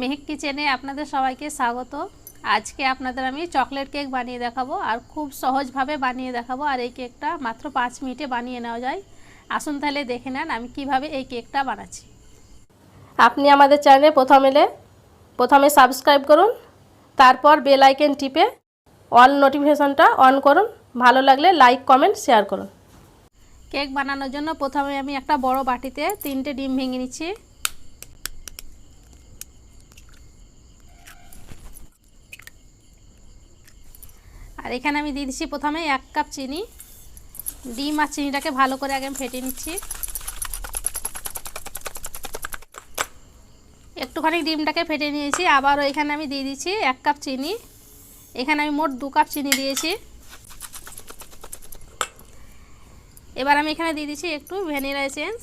মেহেক কিচেনে আপনাদের সবাইকে স্বাগত। আজকে আপনাদের আমি চকলেট কেক বানিয়ে দেখাবো আর খুব সহজভাবে বানিয়ে দেখাবো আর এই কেকটা মাত্র পাঁচ মিনিটে বানিয়ে নেওয়া যায়। আসুন তাহলে দেখে নেন আমি কীভাবে এই কেকটা বানাচ্ছি। আপনি আমাদের চ্যানেলে প্রথম এলে প্রথমে সাবস্ক্রাইব করুন, তারপর বেল আইকন টিপে অল নোটিফিকেশনটা অন করুন, ভালো লাগলে লাইক, কমেন্ট, শেয়ার করুন। কেক বানানোর জন্য প্রথমে আমি একটা বড় বাটিতে তিনটে ডিম ভেঙে নিচ্ছি। আর এখানে আমি দিয়ে দিচ্ছি প্রথমে এক কাপ চিনি। ডিম আর চিনিটাকে ভালো করে আগে ফেটে নিচ্ছি। একটুখানি ডিমটাকে ফেটে নিয়েছি। আবারও এখানে আমি দিয়ে দিচ্ছি এক কাপ চিনি। এখানে আমি মোট দু কাপ চিনি দিয়েছি। এবার আমি এখানে দিয়ে দিচ্ছি একটু ভ্যানিলা এসেন্স।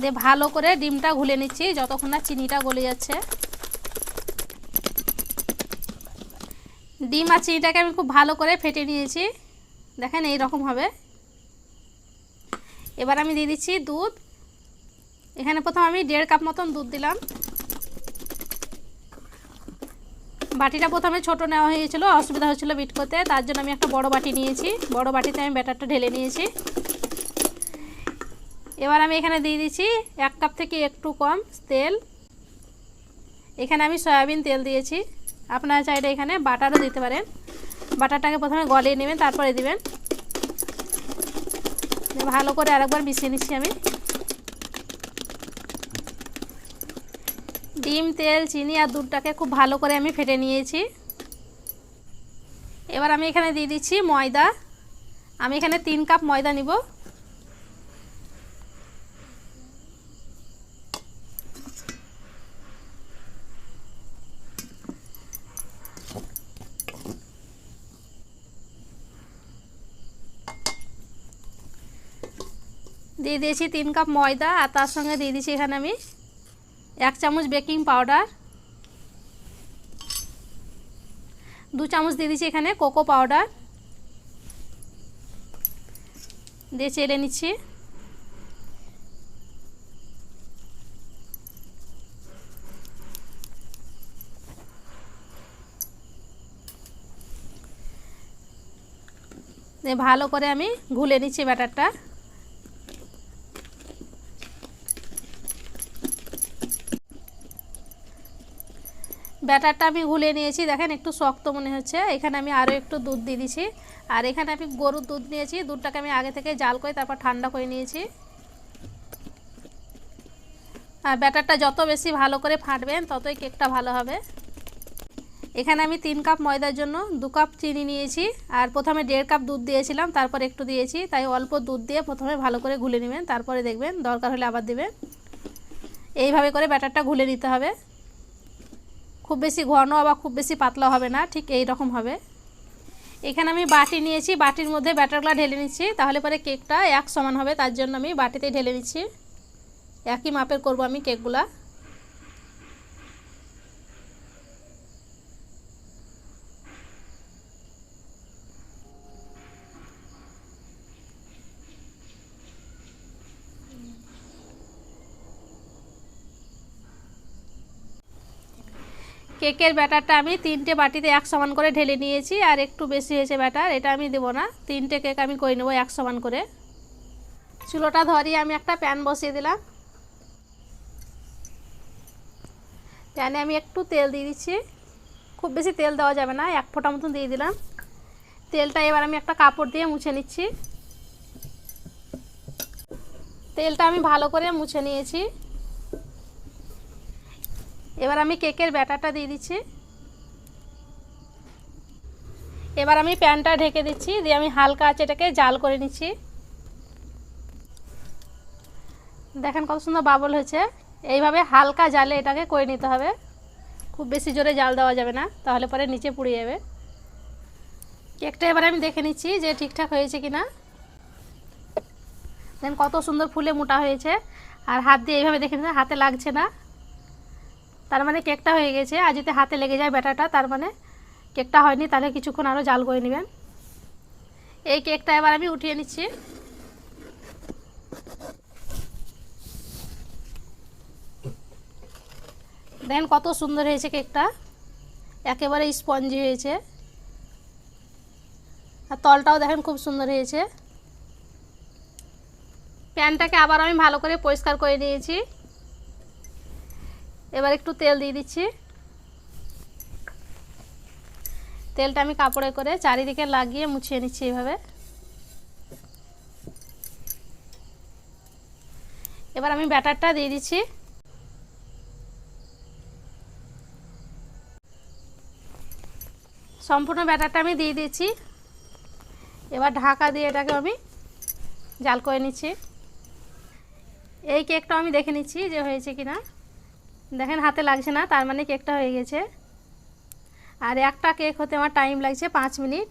দিয়ে ভালো করে ডিমটা ঘুলে নিচ্ছি, যতক্ষণ না চিনিটা গলে যাচ্ছে। ডিম আর চিনিটাকে আমি খুব ভালো করে ফেটে নিয়েছি। দেখেন এই রকম হবে। এবার আমি দিয়ে দিচ্ছি দুধ। এখানে প্রথম আমি দেড় কাপ মতন দুধ দিলাম। বাটিটা প্রথমে ছোট নেওয়া হয়েছিল, অসুবিধা হচ্ছিল বিট করতে। তার জন্য আমি একটা বড় বাটি নিয়েছি। বড় বাটিতে আমি ব্যাটারটা ঢেলে নিয়েছি। এবার আমি এখানে দিয়ে দিচ্ছি এক কাপ থেকে একটু কম তেল। এখানে আমি সয়াবিন তেল দিয়েছি। আপনারা চাইলে এখানে বাটারও দিতে পারেন। বাটারটাকে প্রথমে গলিয়ে নেবেন, তারপরে দিবেন। ভালো করে আরেকবার মিশিয়ে নিচ্ছি আমি। ডিম, তেল, চিনি আর দুধটাকে খুব ভালো করে আমি ফেটে নিয়েছি। এবার আমি এখানে দিয়ে দিচ্ছি ময়দা। আমি এখানে তিন কাপ ময়দা নিব। দিয়ে দিয়েছি তিন কাপ ময়দা আর তার সঙ্গে দিয়ে দিয়েছি এখানে আমি এক চামচ বেকিং পাউডার। দু চামচ দিয়ে দিচ্ছি এখানে কোকো পাউডার। দিয়ে চেলে নিচ্ছি। ভালো করে আমি ঘুলে নিচ্ছি ব্যাটারটা। ব্যাটারটা আমি গুলে নিয়েছি। দেখেন একটু শক্ত মনে হচ্ছে। এখানে আমি আরও একটু দুধ দিয়ে দিছি। আর এখানে আমি গরুর দুধ নিয়েছি। দুধটাকে আমি আগে থেকে জাল করে তারপর ঠান্ডা করে নিয়েছি। আর ব্যাটারটা যত বেশি ভালো করে ফাটবেন, ততই কেকটা ভালো হবে। এখানে আমি তিন কাপ ময়দার জন্য দু কাপ চিনি নিয়েছি। আর প্রথমে দেড় কাপ দুধ দিয়েছিলাম, তারপর একটু দিয়েছি। তাই অল্প দুধ দিয়ে প্রথমে ভালো করে ঘুলে নেবেন। তারপরে দেখবেন দরকার হলে আবার দেবেন। এইভাবে করে ব্যাটারটা ঘুলে নিতে হবে। খুব বেশি ঘন বা খুব বেশি পাতলা হবে না, ঠিক এই রকম হবে। এখানে আমি বাটি নিয়েছি, বাটির মধ্যে ব্যাটারগুলো ঢেলে নিচ্ছি, তাহলে পরে কেকটা এক সমান হবে, তার জন্য আমি বাটিতে ঢেলে নিচ্ছি। একই মাপের করব আমি কেকগুলা। কেকের ব্যাটারটা আমি তিনটে বাটিতে এক সমান করে ঢেলে নিয়েছি, আর একটু বেশি হয়েছে ব্যাটার, এটা আমি দেবো না। তিনটে কেক আমি করে নেব এক সমান করে। চুলোটা ধরিয়ে আমি একটা প্যান বসিয়ে দিলাম। প্যানে আমি একটু তেল দিয়ে দিচ্ছি। খুব বেশি তেল দেওয়া যাবে না, এক ফোঁটা মতন দিয়ে দিলাম। তেলটা এবার আমি একটা কাপড় দিয়ে মুছে নিচ্ছি। তেলটা আমি ভালো করে মুছে নিয়েছি। এবার আমি কেকের ব্যাটারটা দিয়ে দিচ্ছি। এবার আমি প্যানটা ঢেকে দিচ্ছি, দিয়ে আমি হালকা আছে এটাকে জাল করে নিচ্ছি। দেখেন কত সুন্দর বাবল হয়েছে। এইভাবে হালকা জালে এটাকে করে নিতে হবে। খুব বেশি জোরে জাল দেওয়া যাবে না, তাহলে পরে নিচে পুড়ে যাবে। কেকটা এবার আমি দেখে নিচ্ছি যে ঠিকঠাক হয়েছে কি না দেন কত সুন্দর ফুলে মোটা হয়েছে। আর হাত দিয়ে এইভাবে দেখে নিতে হাতে লাগছে না। তার মানে কেকটা হয়ে গেছে। আর যদি হাতে লেগে যায় ব্যাটারটা তার মানে কেকটা হয়নি, তাহলে কিছুক্ষণ আরও জাল করে নেবেন। এই কেকটা এবার আমি উঠিয়ে নিচ্ছি। দেখেন কত সুন্দর হয়েছে কেকটা। একেবারে স্পঞ্জি হয়েছে। আর তলটাও দেখেন খুব সুন্দর হয়েছে। প্যানটাকে আবার আমি ভালো করে পরিষ্কার করে নিয়েছি। এবার একটু তেল দিয়ে দিচ্ছি। তেলটা আমি কাপড়ে করে চারিদিকে লাগিয়ে মুছিয়ে নিচ্ছি এইভাবে। এবার আমি ব্যাটারটা দিয়ে দিচ্ছি। সম্পূর্ণ ব্যাটারটা আমি দিয়ে দিচ্ছি। এবার ঢাকা দিয়ে এটাকে আমি জাল করে নিচ্ছি। এই কেকটা আমি দেখে নিচ্ছি যে হয়েছে কিনা। দেখেন হাতে লাগছে না, তার মানে কেকটা হয়ে গেছে। আর একটা কেক হতে আমার টাইম লাগছে পাঁচ মিনিট।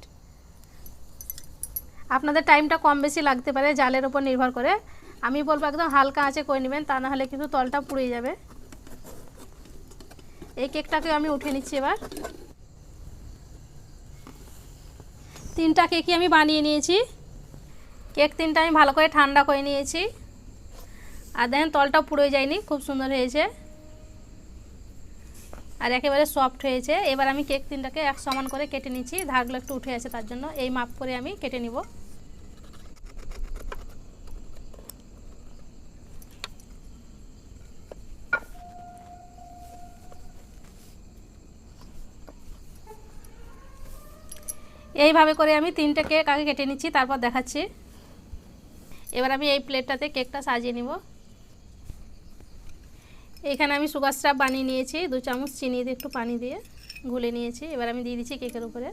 আপনাদের টাইমটা কম বেশি লাগতে পারে, জালের উপর নির্ভর করে। আমি বলব একদম হালকা আঁচে করে নেবেন, তা নাহলে কিন্তু তলটা পুড়ে যাবে। এই কেকটাকে আমি উঠে নিচ্ছি এবার। তিনটা কেকই আমি বানিয়ে নিয়েছি। কেক তিনটা আমি ভালো করে ঠান্ডা করে নিয়েছি। আর দেখেন তলটা পুড়ে যায়নি, খুব সুন্দর হয়েছে। আর একেবারে সফট হয়েছে। এবার আমি কেক তিনটাকে এক সমান করে কেটে নিচ্ছি। ধারগুলো একটু উঠে আছে তার জন্য। এই মাপ করে আমি কেটে নিব। এইভাবে করে আমি তিনটে কেক আগে কেটে নিচ্ছি, তারপর দেখাচ্ছি। এবার আমি এই প্লেটটাতে কেকটা সাজিয়ে নিব। এখানে আমি সুগার স্ট্রাপ বানিয়ে নিয়েছি, দু চামচ চিনি দিয়ে একটু পানি দিয়ে গুলে নিয়েছি। এবার আমি দিয়ে দিচ্ছি কেকের উপরে।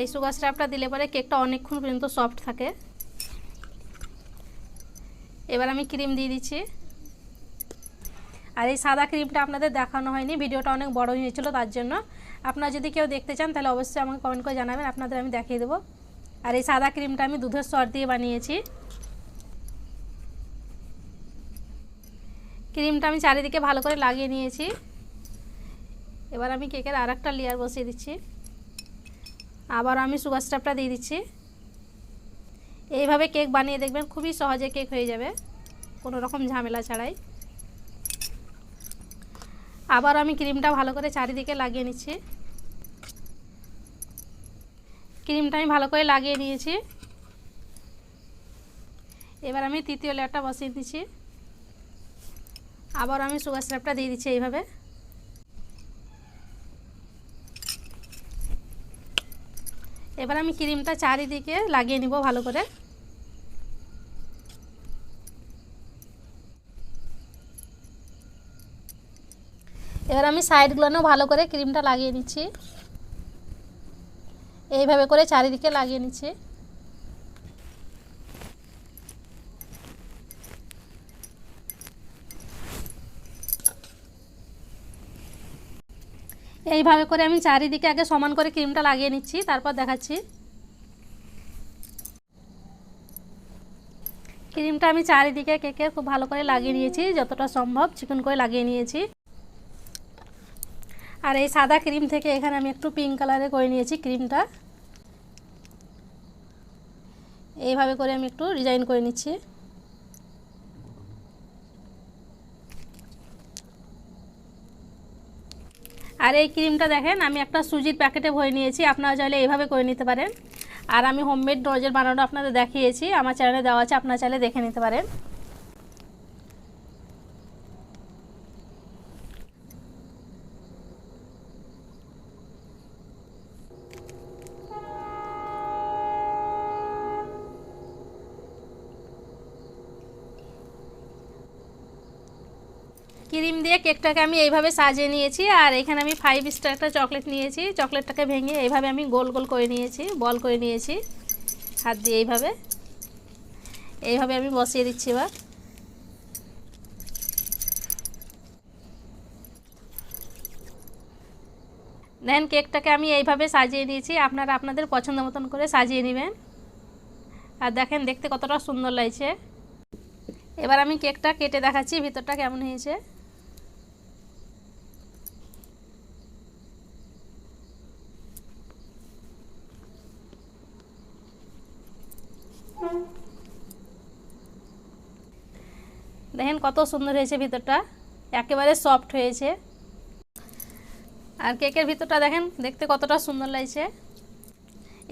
এই সুগার স্ট্রাপটা দিলে পরে কেকটা অনেকক্ষণ পর্যন্ত সফট থাকে। এবার আমি ক্রিম দিয়ে দিচ্ছি। আর এই সাদা ক্রিমটা আপনাদের দেখানো হয়নি, ভিডিওটা অনেক বড় হয়েছিল তার জন্য। আপনারা যদি কেউ দেখতে চান, তাহলে অবশ্যই আমাকে কমেন্ট করে জানাবেন, আপনাদের আমি দেখিয়ে দেবো। আর এই সাদা ক্রিমটা আমি দুধের সর দিয়ে বানিয়েছি। ক্রিমটা আমি চারিদিকে ভালো করে লাগিয়ে নিয়েছি। এবার আমি কেকের আর একটা লেয়ার বসিয়ে দিচ্ছি। আবার আমি সুগার স্টাপটা দিয়ে দিচ্ছি। এইভাবে কেক বানিয়ে দেখবেন খুবই সহজে কেক হয়ে যাবে, কোনো রকম ঝামেলা ছাড়াই। আবার আমি ক্রিমটা ভালো করে চারিদিকে লাগিয়ে নিচ্ছি। ক্রিমটা আমি ভালো করে লাগিয়ে নিয়েছি। এবার আমি তৃতীয় লেয়ারটা বসিয়ে দিচ্ছি। আবার আমি সুগার স্ল্যাপটা দিয়ে দিচ্ছি এইভাবে। এবার আমি ক্রিমটা চারিদিকে লাগিয়ে নিব ভালো করে। এবার আমি সাইডগুলোও ভালো করে ক্রিমটা লাগিয়ে নিচ্ছি। এইভাবে করে চারিদিকে লাগিয়ে নিচ্ছি। এইভাবে করে আমি চারিদিকে আগে সমান করে ক্রিমটা লাগিয়ে নিচ্ছি, তারপর দেখাচ্ছি। ক্রিমটা আমি চারিদিকে কেকে খুব ভালো করে লাগিয়ে নিয়েছি, যতটা সম্ভব চিকন করে লাগিয়ে নিয়েছি। আর এই সাদা ক্রিম থেকে এখানে আমি একটু পিঙ্ক কালারে করে নিয়েছি ক্রিমটা। এইভাবে করে আমি একটু ডিজাইন করে নিচ্ছি। আর এই ক্রিমটা দেখেন, আমি একটা সুজির প্যাকেটে ভরে নিয়েছি, আপনারা চাইলে এইভাবে করে নিতে পারেন। আর আমি হোমমেড ড্রজের বানানো আপনাদের দেখিয়েছি, আমার চ্যানেলে দেওয়া আছে, আপনারা চাইলে দেখে নিতে পারেন। ক্রিম দিয়ে কেকটাকে আমি এইভাবে সাজিয়ে নিয়েছি, আর এখানে আমি ফাইভ স্টার একটা চকলেট নিয়েছি। চকলেটটাকে ভেঙে এইভাবে আমি গোল গোল করে নিয়েছি, বল করে নিয়েছি। হাত দিয়ে এইভাবে। এইভাবে আমি বসিয়ে দিচ্ছি এবার। দেন কেকটাকে আমি এইভাবে সাজিয়ে নিয়েছি, আপনারা আপনাদের পছন্দ মতন করে সাজিয়ে নেবেন। আর দেখেন, দেখতে কতটা সুন্দর লাগছে। এবার আমি কেকটা কেটে দেখাচ্ছি, ভিতরটা কেমন হয়েছে। দেখেন কত সুন্দর হয়েছে ভিতরটা। একেবারে সফট হয়েছে। আর কেকের ভিতরটা দেখেন, দেখতে কতটা সুন্দর লাগছে।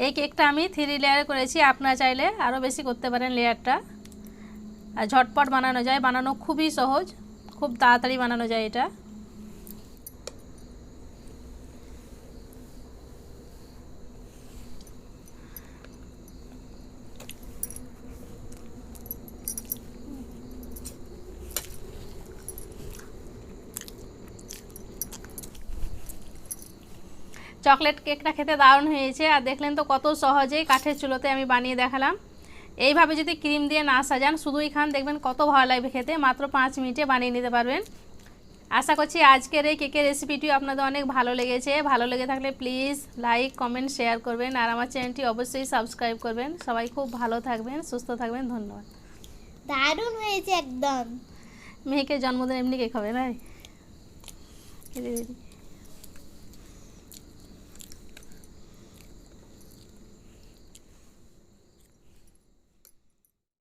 এই কেকটা আমি থ্রি লেয়ারে করেছি, আপনারা চাইলে আরও বেশি করতে পারেন লেয়ারটা। আর ঝটপট বানানো যায়, বানানো খুবই সহজ, খুব তাড়াতাড়ি বানানো যায় এটা। চকলেট কেকটা খেতে দারুণ হয়েছে। আর দেখলেন তো কত সহজেই কাঠের চুলোতে আমি বানিয়ে দেখালাম। এইভাবে যদি ক্রিম দিয়ে না সাজান শুধুই খান দেখবেন কত ভালো লাগবে খেতে। মাত্র পাঁচ মিনিটে বানিয়ে নিতে পারবেন। আশা করছি আজকের এই কেকের রেসিপিটিও আপনাদের অনেক ভালো লেগেছে। ভালো লেগে থাকলে প্লিজ লাইক কমেন্ট শেয়ার করবেন। আর আমার চ্যানেলটি অবশ্যই সাবস্ক্রাইব করবেন। সবাই খুব ভালো থাকবেন সুস্থ থাকবেন। ধন্যবাদ। দারুণ হয়েছে একদম। মেয়েকে জন্মদিন এমনি কেক হবে না?